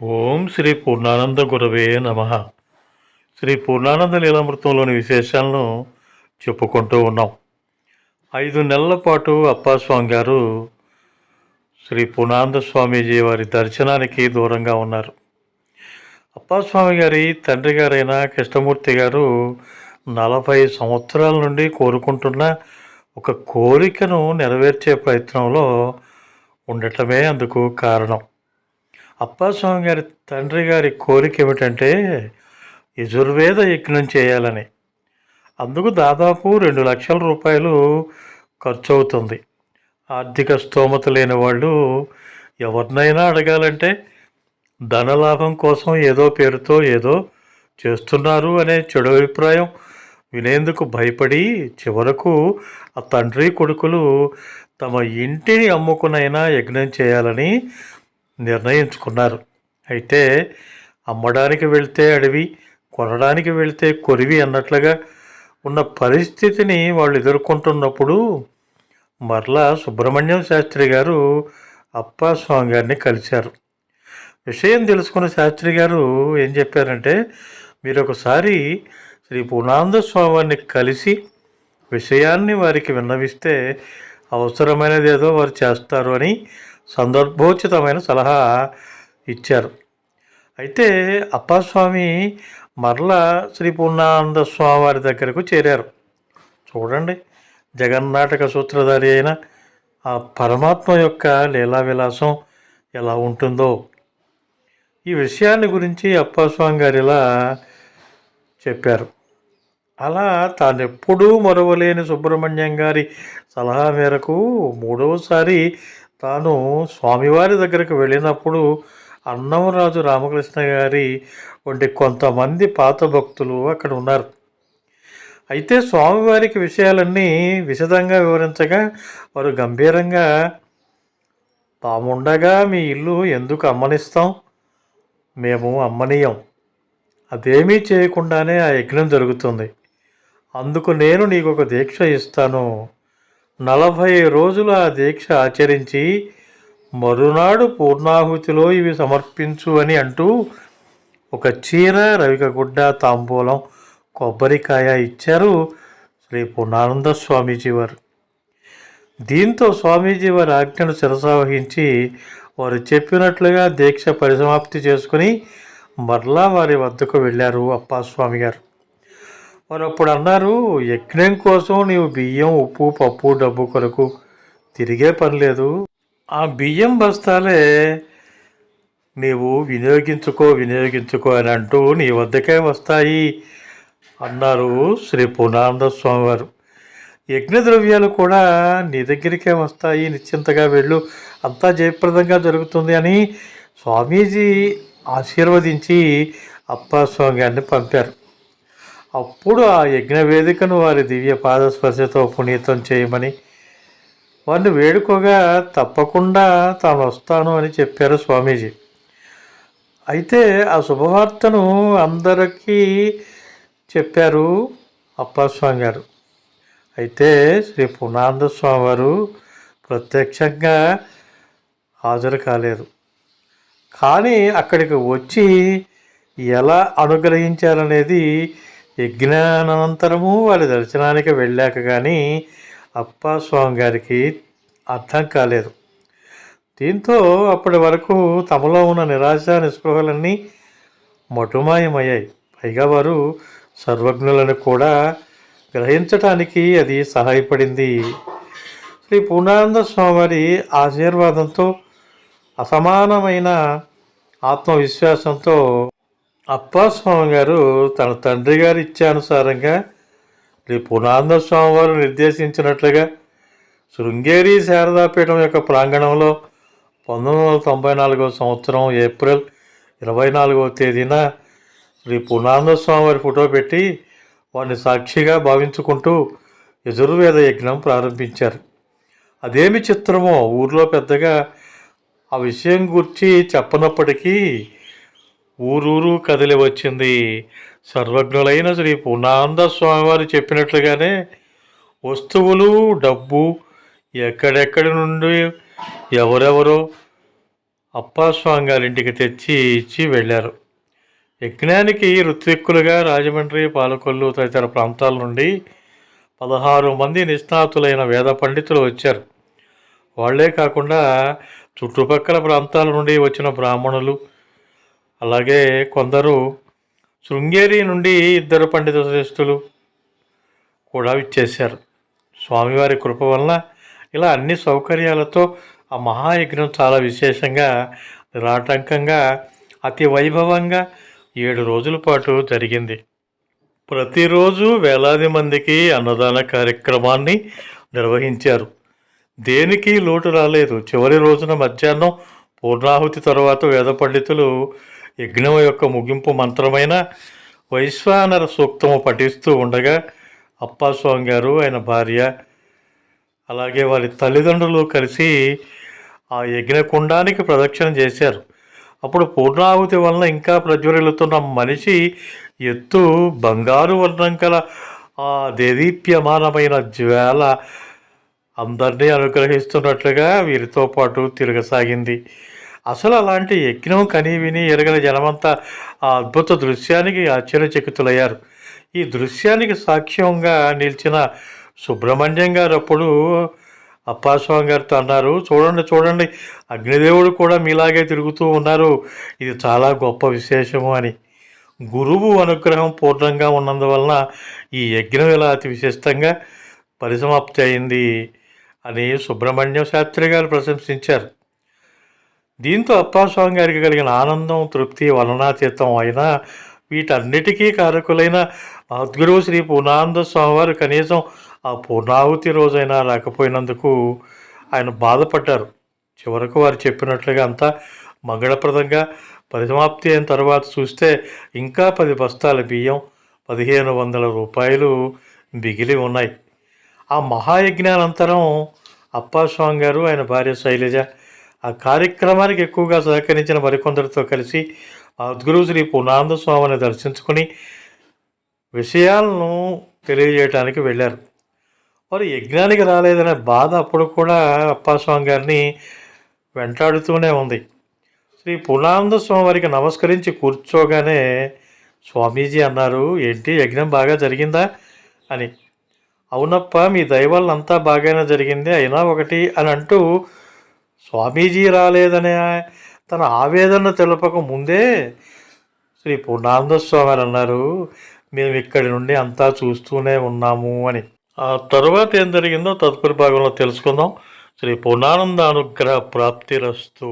ఓం శ్రీ పూర్ణానంద గురవే నమ. శ్రీ పూర్ణానంద లీలామృతంలోని విశేషాలను చెప్పుకుంటూ ఉన్నాం. ఐదు నెలల పాటు అప్పాస్వామి గారు శ్రీ పూర్ణానంద స్వామీజీ వారి దర్శనానికి దూరంగా ఉన్నారు. అప్పాస్వామి గారి తండ్రి గారైన కృష్ణమూర్తి గారు నలభై సంవత్సరాల నుండి కోరుకుంటున్న ఒక కోరికను నెరవేర్చే ప్రయత్నంలో ఉండటమే అందుకు కారణం. అప్పాస్వామి గారి తండ్రి గారి కోరిక ఏమిటంటే యజుర్వేద యజ్ఞం చేయాలని. అందుకు దాదాపు రెండు లక్షల రూపాయలు ఖర్చు అవుతుంది ఆర్థిక స్తోమత లేని వాళ్ళు ఎవరినైనా అడగాలంటే ధనలాభం కోసం ఏదో పేరుతో ఏదో చేస్తున్నారు అనే చెడు అభిప్రాయం వినేందుకు భయపడి చివరకు ఆ తండ్రి కొడుకులు తమ ఇంటిని అమ్ముకునైనా యజ్ఞం చేయాలని నిర్ణయించుకున్నారు. అయితే అమ్మడానికి వెళ్తే అడవి కొనడానికి వెళ్తే కొరివి అన్నట్లుగా ఉన్న పరిస్థితిని వాళ్ళు ఎదుర్కొంటున్నప్పుడు మరలా సుబ్రహ్మణ్యం శాస్త్రి గారు అప్పాస్వామి గారిని కలిశారు. విషయం తెలుసుకున్న శాస్త్రి గారు ఏం చెప్పారంటే మీరు ఒకసారి శ్రీ పూర్ణానంద స్వామిని కలిసి విషయాన్ని వారికి విన్నవిస్తే అవసరమైనది ఏదో వారు చేస్తారు అని సందర్భోచితమైన సలహా ఇచ్చారు. అయితే అప్పాస్వామి మరలా శ్రీ పూర్ణానంద స్వామి వారి దగ్గరకు చేరారు. చూడండి జగన్నాటక సూత్రధారి అయిన ఆ పరమాత్మ యొక్క లీలా విలాసం ఎలా ఉంటుందో. ఈ విషయాన్ని గురించి అప్పాస్వామి గారు ఇలా చెప్పారు. అలా తానెప్పుడూ మరవలేని సుబ్రహ్మణ్యం గారి సలహా మేరకు మూడవసారి తాను స్వామివారి దగ్గరకు వెళ్ళినప్పుడు అన్నవరాజు రామకృష్ణ గారి వంటి కొంతమంది పాత భక్తులు అక్కడ ఉన్నారు. అయితే స్వామివారికి విషయాలన్నీ విశదంగా వివరించగా వారు గంభీరంగా తాముండగా మీ ఇల్లు ఎందుకు అమ్మనిస్తాం? మేము అమ్మనీయం. అదేమీ చేయకుండానే ఆ యజ్ఞం జరుగుతుంది. అందుకు నేను నీకు ఒక దీక్ష ఇస్తాను. నలభై రోజులు ఆ దీక్ష ఆచరించి మరునాడు పూర్ణాహుతిలో ఇవి సమర్పించు అని అంటూ ఒక చీర రవికగుడ్డ తాంబూలం కొబ్బరికాయ ఇచ్చారు శ్రీ పూర్ణానంద స్వామీజీ వారు. దీంతో స్వామీజీ వారి ఆజ్ఞను శిరసావహించి వారు చెప్పినట్లుగా దీక్ష పరిసమాప్తి చేసుకుని మరలా వారి వద్దకు వెళ్ళారు అప్పాస్వామి గారు. మరి అప్పుడు అన్నారు యజ్ఞం కోసం నీవు బియ్యం ఉప్పు పప్పు డబ్బు కొరకు తిరిగే పని లేదు. ఆ బియ్యం బస్తాలే నీవు వినియోగించుకో వినియోగించుకో అని అంటూ నీ వద్దకే వస్తాయి అన్నారు శ్రీ పూర్ణానంద స్వామి వారు. యజ్ఞ ద్రవ్యాలు కూడా నీ దగ్గరికే వస్తాయి నిశ్చింతగా వెళ్ళు. అంతా జయప్రదంగా జరుగుతుంది అని స్వామీజీ ఆశీర్వదించి అప్పాస్వామి గారిని పంపారు. అప్పుడు ఆ యజ్ఞవేదికను వారి దివ్య పాదస్పర్శతో పునీతం చేయమని వారిని వేడుకోగా తప్పకుండా తాను వస్తాను అని చెప్పారు స్వామీజీ. అయితే ఆ శుభవార్తను అందరికీ చెప్పారు అప్పాస్వామి గారు అయితే శ్రీ పూర్ణానంద స్వామి వారు ప్రత్యక్షంగా హాజరు కాలేదు. కానీ అక్కడికి వచ్చి ఎలా అనుగ్రహించారనేది యజ్ఞానంతరము వారి దర్శనానికి వెళ్ళాక కానీ అప్పాస్వామి గారికి అర్థం కాలేదు. దీంతో అప్పటి వరకు తమలో ఉన్న నిరాశ నిస్పృహలన్నీ మటుమాయమయ్యాయి. పైగా వారు సర్వజ్ఞులను కూడా గ్రహించటానికి అది సహాయపడింది. శ్రీ పూర్ణానంద స్వామివారి ఆశీర్వాదంతో అసమానమైన ఆత్మవిశ్వాసంతో అప్పాస్వామి గారు తన తండ్రి గారి ఇచ్చానుసారంగా శ్రీ పూర్ణానంద స్వామి వారు నిర్దేశించినట్లుగా శృంగేరి శారదాపీఠం యొక్క ప్రాంగణంలో పంతొమ్మిది వందల తొంభై నాలుగవ సంవత్సరం ఏప్రిల్ ఇరవై నాలుగవ తేదీన శ్రీ పునాంద స్వామి వారి ఫోటో పెట్టి వారిని సాక్షిగా భావించుకుంటూ యజుర్వేద యజ్ఞం ప్రారంభించారు. అదేమి చిత్రమో ఊర్లో పెద్దగా ఆ విషయం గురించి చెప్పనప్పటికీ ఊరూరు కదిలి వచ్చింది. సర్వజ్ఞులైన శ్రీ పూర్ణానంద స్వామివారు చెప్పినట్లుగానే వస్తువులు డబ్బు ఎక్కడెక్కడి నుండి ఎవరెవరో అప్పాస్వామి గారి ఇంటికి తెచ్చి ఇచ్చి వెళ్ళారు. యజ్ఞానికి ఋత్విక్కులుగా రాజమండ్రి పాలకొల్లు తదితర ప్రాంతాల నుండి పదహారు మంది నిష్ణాతులైన వేద పండితులు వచ్చారు. వాళ్ళే కాకుండా చుట్టుపక్కల ప్రాంతాల నుండి వచ్చిన బ్రాహ్మణులు అలాగే కొందరు శృంగేరి నుండి ఇద్దరు పండిత శ్రేష్ఠులు కూడా ఇచ్చేశారు స్వామివారి కృప వలన ఇలా అన్ని సౌకర్యాలతో ఆ మహాయజ్ఞం చాలా విశేషంగా నిరాటంకంగా అతి వైభవంగా ఏడు రోజుల పాటు జరిగింది. ప్రతిరోజు వేలాది మందికి అన్నదాన కార్యక్రమాన్ని నిర్వహించారు. దేనికి లోటు రాలేదు. చివరి రోజున మధ్యాహ్నం పూర్ణాహుతి తర్వాత వేద పండితులు యజ్ఞం యొక్క ముగింపు మంత్రమైన వైశ్వానర సూక్తము పఠిస్తూ ఉండగా అప్పాస్వామి గారు ఆయన భార్య అలాగే వారి తల్లిదండ్రులు కలిసి ఆ యజ్ఞకుండానికి ప్రదక్షిణ చేశారు. అప్పుడు పూర్ణాహుతి వలన ఇంకా ప్రజ్వరిల్లుతున్న మనిషి ఎత్తు బంగారు వర్ణం కల ఆ దేదీప్యమానమైన జ్వాల అందరినీ అనుగ్రహిస్తున్నట్లుగా వీరితో పాటు తిరగసాగింది. అసలు అలాంటి యజ్ఞం కని విని ఎరగని జనమంతా ఆ అద్భుత దృశ్యానికి ఆశ్చర్యచకితులయ్యారు. ఈ దృశ్యానికి సాక్ష్యంగా నిలిచిన సుబ్రహ్మణ్యం గారు అప్పుడు అప్పాస్వామి గారితో అన్నారు చూడండి చూడండి అగ్నిదేవుడు కూడా మీలాగే తిరుగుతూ ఉన్నారు. ఇది చాలా గొప్ప విశేషము అని. గురువు అనుగ్రహం పూర్ణంగా ఉన్నందువలన ఈ యజ్ఞం ఇలా అతి విశిష్టంగా పరిసమాప్తి అయింది అని సుబ్రహ్మణ్యం శాస్త్రి గారు ప్రశంసించారు. దీంతో అప్పాస్వామి గారికి కలిగిన ఆనందం తృప్తి వలనాతీతం అయినా వీటన్నిటికీ కారకులైన మహద్గురువు శ్రీ పూర్ణానంద స్వామివారు కనీసం ఆ పూర్ణాహుతి రోజైనా రాకపోయినందుకు ఆయన బాధపడ్డారు. చివరకు వారు చెప్పినట్లుగా అంతా మంగళప్రదంగా పరిసమాప్తి అయిన తర్వాత చూస్తే ఇంకా పది బస్తాల బియ్యం పదిహేను వందల రూపాయలు మిగిలి ఉన్నాయి. ఆ మహాయజ్ఞానంతరం అప్పాస్వామి గారు ఆయన భార్య శైలజ ఆ కార్యక్రమానికి ఎక్కువగా సహకరించిన మరికొందరితో కలిసి సద్గురు శ్రీ పూర్ణానంద స్వామిని దర్శించుకుని విషయాలను తెలియజేయటానికి వెళ్ళారు. వారు యజ్ఞానికి రాలేదనే బాధ అప్పుడు కూడా అప్పాస్వామి గారిని వెంటాడుతూనే ఉంది. శ్రీ పూర్ణానంద స్వామి వారికి నమస్కరించి కూర్చోగానే స్వామీజీ అన్నారు ఏంటి యజ్ఞం బాగా జరిగిందా? అని. అవునప్ప మీ దైవాలను బాగానే జరిగింది అయినా ఒకటి అని అంటూ స్వామీజీ రాలేదనే తన ఆవేదన తెలపక ముందే శ్రీ పూర్ణానంద స్వామి అన్నారు మేము ఇక్కడి నుండి అంతా చూస్తూనే ఉన్నాము అని. ఆ తరువాత ఏం జరిగిందో తదుపరి భాగంలో తెలుసుకుందాం. శ్రీ పూర్ణానంద అనుగ్రహ ప్రాప్తిరస్తు